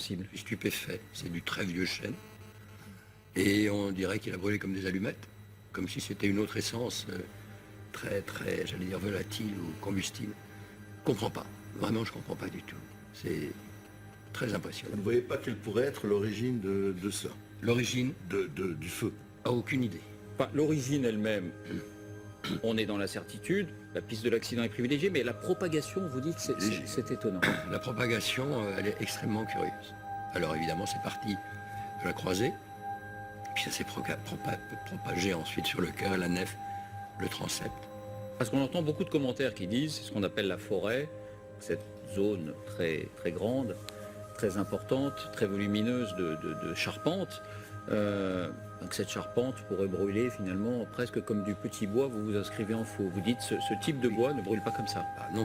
incompréhensible. stupéfait. C'est du très vieux chêne. Et on dirait qu'il a brûlé comme des allumettes, comme si c'était une autre essence euh, très, très, j'allais dire, volatile ou combustible. Je comprends pas. Vraiment, je comprends pas du tout. C'est très impressionnant. Vous ne voyez pas quelle pourrait être l'origine de, de ça, L'origine, de, de- du feu? A aucune idée. Enfin, L'origine elle-même, on est dans la certitude, la piste de l'accident est privilégiée, mais la propagation, vous dites, c'est- étonnant. La propagation, euh, elle est extrêmement curieuse. Alors évidemment, c'est parti de la croisée, puis ça s'est propagé ensuite sur le cœur, la nef, le transept. Parce qu'on entend beaucoup de commentaires qui disent, c'est ce qu'on appelle la forêt, cette zone très, très grande, très importante, très volumineuse de, de- de charpente. Euh, donc cette charpente pourrait brûler finalement presque comme du petit bois, vous vous inscrivez en faux. Vous dites, ce, type de bois ne brûle pas comme ça. Ah non.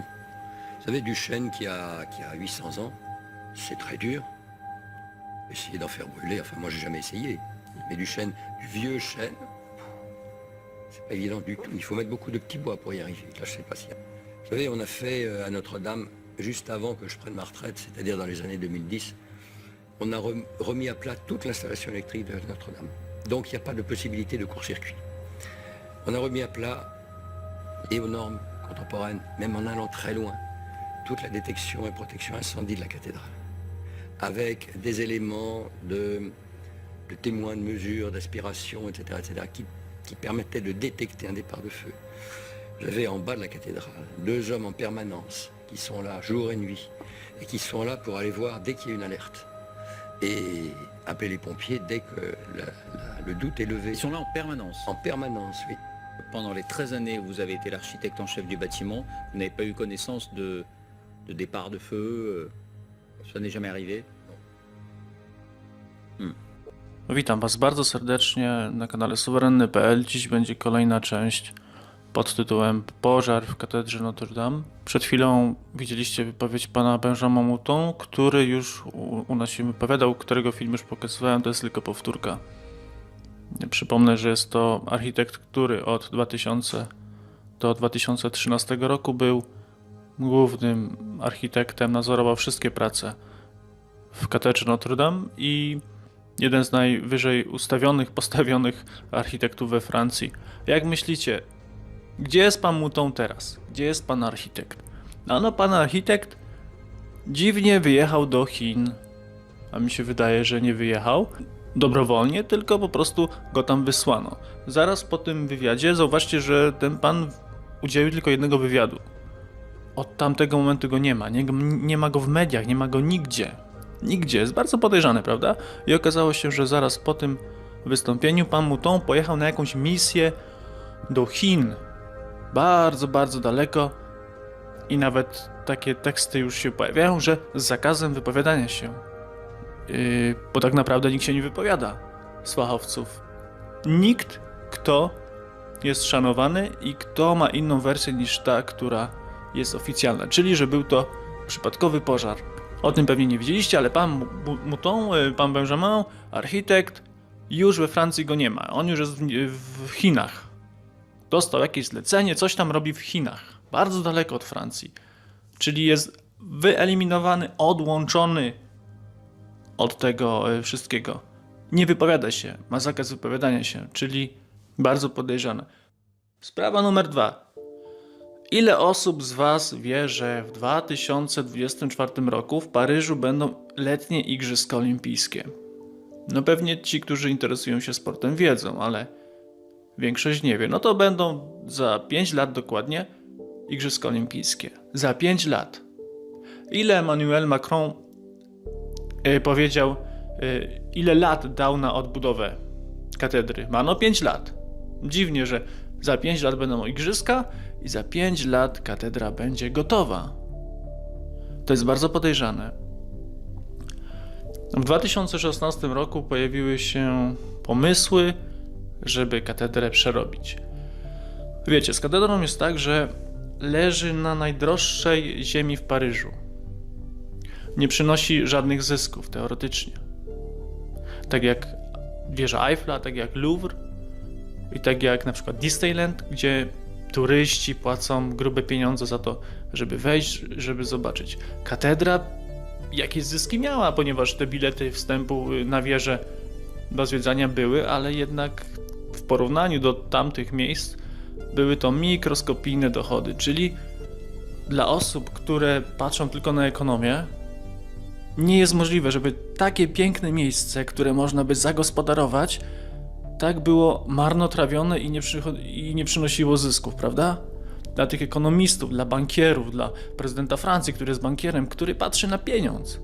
Vous savez, du chêne qui a, qui a 800 ans, c'est très dur. Essayer d'en faire brûler, enfin moi j'ai jamais essayé. Mais du chêne, du vieux chêne, c'est pas évident du tout. Il faut mettre beaucoup de petits bois pour y arriver. Là, je sais pas si. Vous savez, on a fait euh, à Notre-Dame, juste avant que je prenne ma retraite, c'est-à-dire dans les années 2010, on a rem- remis à plat toute l'installation électrique de Notre-Dame. Donc il n'y a pas de possibilité de court-circuit. On a remis à plat et aux normes contemporaines, même en allant très loin, toute la détection et protection incendie de la cathédrale, avec des éléments de, témoins de mesure, d'aspiration, etc., etc., qui, permettaient de détecter un départ de feu. J'avais en bas de la cathédrale deux hommes en permanence qui sont là jour et nuit et qui sont là pour aller voir dès qu'il y a une alerte et appeler les pompiers dès que le doute est levé. Ils sont là en permanence. En permanence, oui. Pendant les 13 années où vous avez été l'architecte en chef du bâtiment, vous n'avez pas eu connaissance de, de départ de feu euh, Ça n'est jamais arrivé Witam Was bardzo serdecznie na kanale suwerenny.pl. Dziś będzie kolejna część pod tytułem Pożar w katedrze Notre Dame. Przed chwilą widzieliście wypowiedź pana Benjamin Mouton, który już u, u nas się wypowiadał, którego film już pokazywałem, to jest tylko powtórka. Przypomnę, że jest to architekt, który od 2000 do 2013 roku był głównym architektem, nadzorował wszystkie prace w katedrze Notre Dame i jeden z najwyżej ustawionych, postawionych architektów we Francji. Jak myślicie, gdzie jest pan Mouton teraz? Gdzie jest pan architekt? Ano, pan architekt dziwnie wyjechał do Chin. A mi się wydaje, że nie wyjechał dobrowolnie, tylko po prostu go tam wysłano. Zaraz po tym wywiadzie zauważcie, że ten pan udzielił tylko jednego wywiadu. Od tamtego momentu go nie ma. Nie, nie ma go w mediach, nie ma go nigdzie. Nigdzie. Jest bardzo podejrzane, prawda? I okazało się, że zaraz po tym wystąpieniu pan Mouton pojechał na jakąś misję do Chin. Bardzo, bardzo daleko. I nawet takie teksty już się pojawiają, że z zakazem wypowiadania się. Yy, bo tak naprawdę nikt się nie wypowiada z fachowców. Nikt, kto jest szanowany i kto ma inną wersję niż ta, która jest oficjalna. Czyli, że był to przypadkowy pożar. O tym pewnie nie wiedzieliście, ale pan Mouton, y, pan Benjamin, architekt, już we Francji go nie ma. On już jest w, w Chinach. Dostał jakieś zlecenie, coś tam robi w Chinach. Bardzo daleko od Francji. Czyli jest wyeliminowany, odłączony od tego y, wszystkiego. Nie wypowiada się, ma zakaz wypowiadania się, czyli bardzo podejrzane. Sprawa numer dwa. Ile osób z Was wie, że w 2024 roku w Paryżu będą letnie Igrzyska Olimpijskie? No pewnie ci, którzy interesują się sportem wiedzą, ale większość nie wie. No to będą za 5 lat dokładnie Igrzyska Olimpijskie. Za 5 lat. Ile Emmanuel Macron e, powiedział, e, ile lat dał na odbudowę katedry? Ma no 5 lat. Dziwnie, że za 5 lat będą igrzyska i za 5 lat katedra będzie gotowa. To jest bardzo podejrzane. W 2016 roku pojawiły się pomysły, żeby katedrę przerobić. Wiecie, z katedrą jest tak, że leży na najdroższej ziemi w Paryżu. Nie przynosi żadnych zysków, teoretycznie. Tak jak wieża Eiffla, tak jak Louvre i tak jak na przykład Disneyland, gdzie turyści płacą grube pieniądze za to, żeby wejść, żeby zobaczyć. Katedra jakieś zyski miała, ponieważ te bilety wstępu na wieżę do zwiedzania były, ale jednak w porównaniu do tamtych miejsc były to mikroskopijne dochody, czyli dla osób, które patrzą tylko na ekonomię, nie jest możliwe, żeby takie piękne miejsce, które można by zagospodarować, tak było marnotrawione i nie, i nie przynosiło zysków, prawda? Dla tych ekonomistów, dla bankierów, dla prezydenta Francji, który jest bankierem, który patrzy na pieniądz.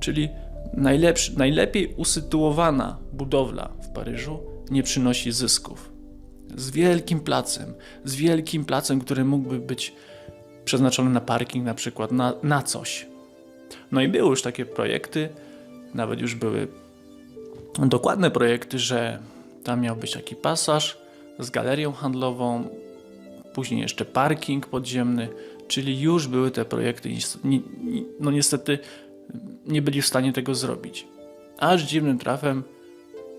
Czyli najlepszy, najlepiej usytuowana budowla w Paryżu nie przynosi zysków. Z wielkim placem, z wielkim placem, który mógłby być przeznaczony na parking, na przykład na, na coś. No i były już takie projekty, nawet już były dokładne projekty, że tam miał być taki pasaż z galerią handlową, później jeszcze parking podziemny, czyli już były te projekty. No niestety nie byli w stanie tego zrobić. Aż dziwnym trafem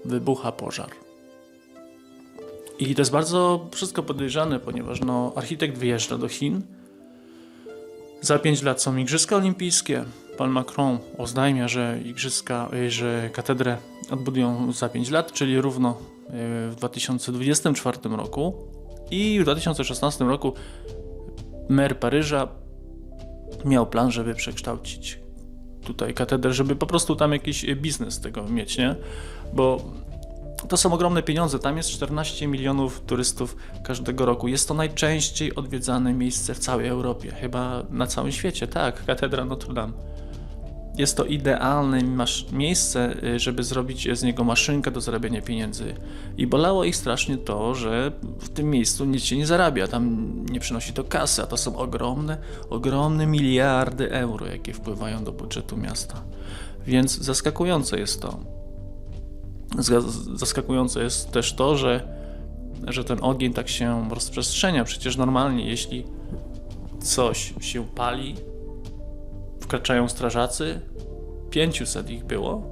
wybucha pożar. I to jest bardzo wszystko podejrzane, ponieważ no, architekt wyjeżdża do Chin. Za 5 lat są Igrzyska Olimpijskie. Pan Macron oznajmia, że igrzyska, y, że katedrę odbudują za 5 lat, czyli równo y, w 2024 roku. I w 2016 roku mer Paryża miał plan, żeby przekształcić tutaj katedrę, żeby po prostu tam jakiś biznes tego mieć, nie? Bo to są ogromne pieniądze. Tam jest 14 milionów turystów każdego roku. Jest to najczęściej odwiedzane miejsce w całej Europie, chyba na całym świecie. Tak, katedra Notre Dame. Jest to idealne miejsce, y, żeby zrobić z niego maszynkę do zarabiania pieniędzy. I bolało ich strasznie to, że w tym miejscu nic się nie zarabia, tam nie przynosi to kasy, a to są ogromne, ogromne miliardy euro, jakie wpływają do budżetu miasta. Więc zaskakujące jest to. Zaskakujące jest też to, że, że ten ogień tak się rozprzestrzenia. Przecież normalnie, jeśli coś się pali, wkraczają strażacy, 500 ich było,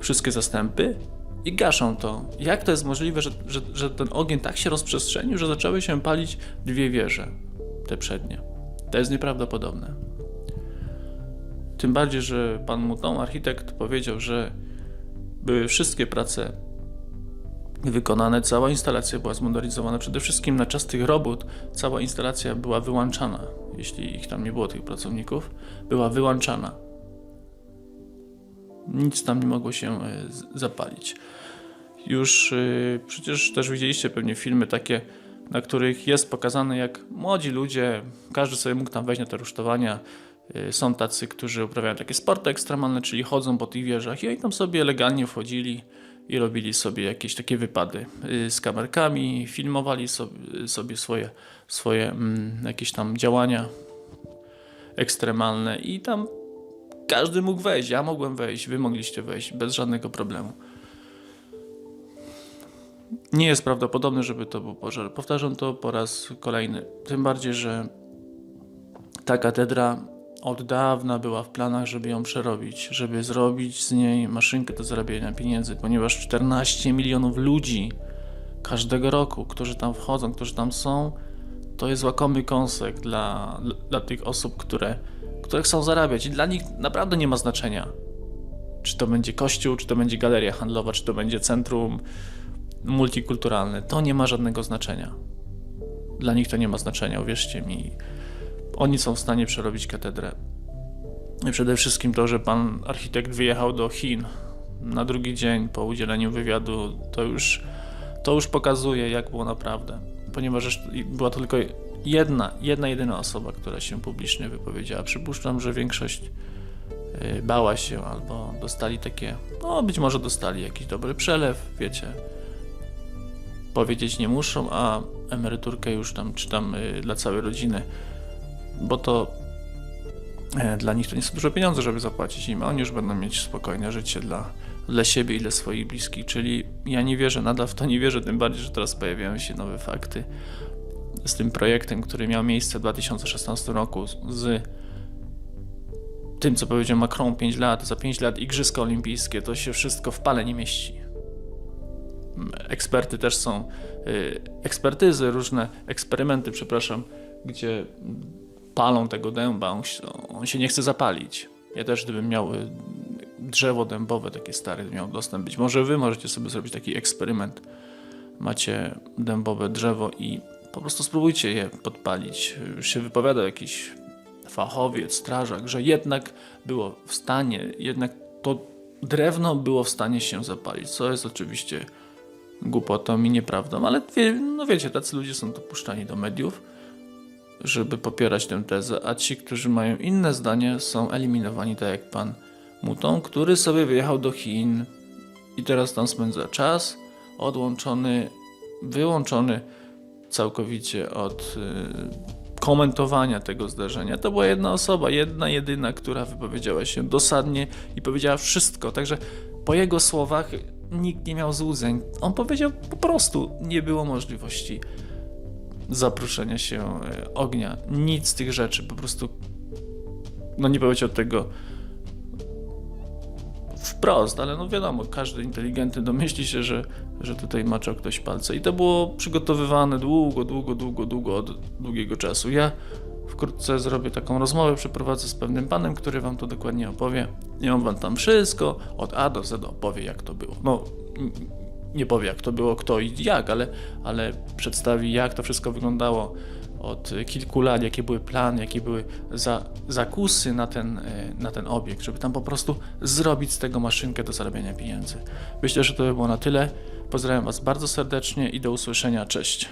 wszystkie zastępy i gaszą to. Jak to jest możliwe, że, że, że ten ogień tak się rozprzestrzenił, że zaczęły się palić dwie wieże, te przednie? To jest nieprawdopodobne. Tym bardziej, że pan Mouton, architekt, powiedział, że były wszystkie prace wykonane, cała instalacja była zmodernizowana. Przede wszystkim na czas tych robót cała instalacja była wyłączana. Jeśli ich tam nie było, tych pracowników, była wyłączana. Nic tam nie mogło się e, zapalić. Już y, przecież też widzieliście pewnie filmy takie, na których jest pokazane, jak młodzi ludzie, każdy sobie mógł tam wejść na te rusztowania. Y, Są tacy, którzy uprawiają takie sporty ekstremalne, czyli chodzą po tych wieżach i oni tam sobie legalnie wchodzili i robili sobie jakieś takie wypady y, z kamerkami, filmowali sobie, sobie swoje, swoje mm, jakieś tam działania ekstremalne i tam każdy mógł wejść. Ja mogłem wejść, wy mogliście wejść bez żadnego problemu. Nie jest prawdopodobne, żeby to był pożar. Powtarzam to po raz kolejny. Tym bardziej, że ta katedra od dawna była w planach, żeby ją przerobić, żeby zrobić z niej maszynkę do zarabiania pieniędzy, ponieważ 14 milionów ludzi każdego roku, którzy tam wchodzą, którzy tam są, to jest łakomy kąsek dla, dla, tych osób, które, które chcą zarabiać i dla nich naprawdę nie ma znaczenia. Czy to będzie kościół, czy to będzie galeria handlowa, czy to będzie centrum multikulturalne. To nie ma żadnego znaczenia. Dla nich to nie ma znaczenia, uwierzcie mi. Oni są w stanie przerobić katedrę. I przede wszystkim to, że pan architekt wyjechał do Chin na drugi dzień po udzieleniu wywiadu, to już, to już pokazuje, jak było naprawdę. Ponieważ była to tylko jedna, jedna jedyna osoba, która się publicznie wypowiedziała. Przypuszczam, że większość y, bała się albo dostali takie, no być może dostali jakiś dobry przelew, wiecie. Powiedzieć nie muszą, a emeryturkę już tam, czy tam y, dla całej rodziny bo to e, dla nich to nie są duże pieniądze, żeby zapłacić im, a oni już będą mieć spokojne życie dla, dla siebie i dla swoich bliskich. Czyli ja nie wierzę, nadal w to nie wierzę, tym bardziej, że teraz pojawiają się nowe fakty z tym projektem, który miał miejsce w 2016 roku, z tym, co powiedział Macron 5 lat, za 5 lat Igrzyska Olimpijskie, to się wszystko w pale nie mieści. Eksperty też są, y, ekspertyzy, różne eksperymenty, przepraszam, gdzie palą tego dęba, on on się nie chce zapalić. Ja też, gdybym miał y, drzewo dębowe, takie stare, miał dostęp. Być może wy możecie sobie zrobić taki eksperyment. Macie dębowe drzewo i po prostu spróbujcie je podpalić. Już się wypowiadał jakiś fachowiec, strażak, że jednak było w stanie, jednak to drewno było w stanie się zapalić, co jest oczywiście głupotą i nieprawdą, ale wie, no wiecie, tacy ludzie są dopuszczani do mediów, żeby popierać tę tezę, a ci, którzy mają inne zdanie, są eliminowani, tak jak pan Muton, który sobie wyjechał do Chin i teraz tam spędza czas, odłączony, wyłączony całkowicie od y, komentowania tego zdarzenia. To była jedna osoba, jedna, jedyna, która wypowiedziała się dosadnie i powiedziała wszystko. Także po jego słowach nikt nie miał złudzeń. On powiedział po prostu, nie było możliwości zaproszenia się e, ognia. Nic z tych rzeczy, po prostu no nie powiedział tego wprost, ale no wiadomo, każdy inteligentny domyśli się, że, że tutaj maczał ktoś palce. I to było przygotowywane długo, długo, długo, długo, od długiego czasu. Ja wkrótce zrobię taką rozmowę, przeprowadzę z pewnym panem, który wam to dokładnie opowie. I on wam tam wszystko od A do Z opowie, jak to było. No, nie powie, jak to było, kto i jak, ale, ale przedstawi, jak to wszystko wyglądało od kilku lat, jakie były plany, jakie były za, zakusy na ten, e, na ten obiekt, żeby tam po prostu zrobić z tego maszynkę do zarabiania pieniędzy. Myślę, że to by było na tyle. Pozdrawiam Was bardzo serdecznie i do usłyszenia. Cześć.